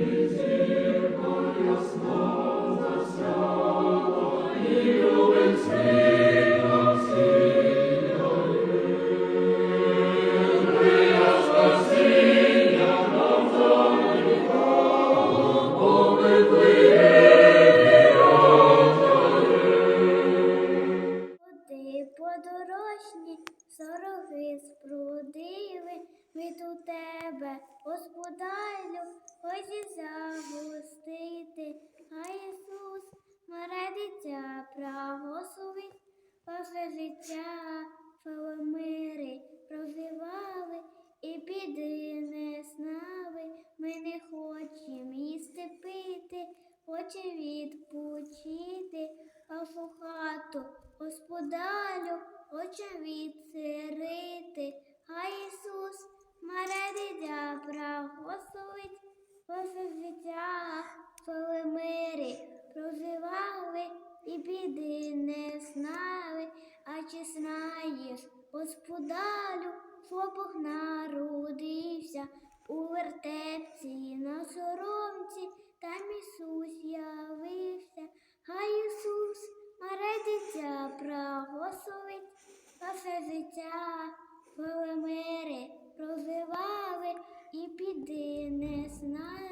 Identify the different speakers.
Speaker 1: is here for подорожні, сороги спрудили, ми до тебе, господарю, хоче загустити, а Ісус, маре дитя, правословить, ваше життя, мири проживали, і біди не знали, ми не хочемо їсти пити, хочемо відпочити, вашу хату, господарю, хоче відсирити, а Ісус, маре дитя, благословить, ваше життя, мирі. Проживали, і біди не знали, а чи знаєш, господарю, Бог народився у вертепці Хай дитя благословить ваше життя, коли мири розвивали і піди не знали.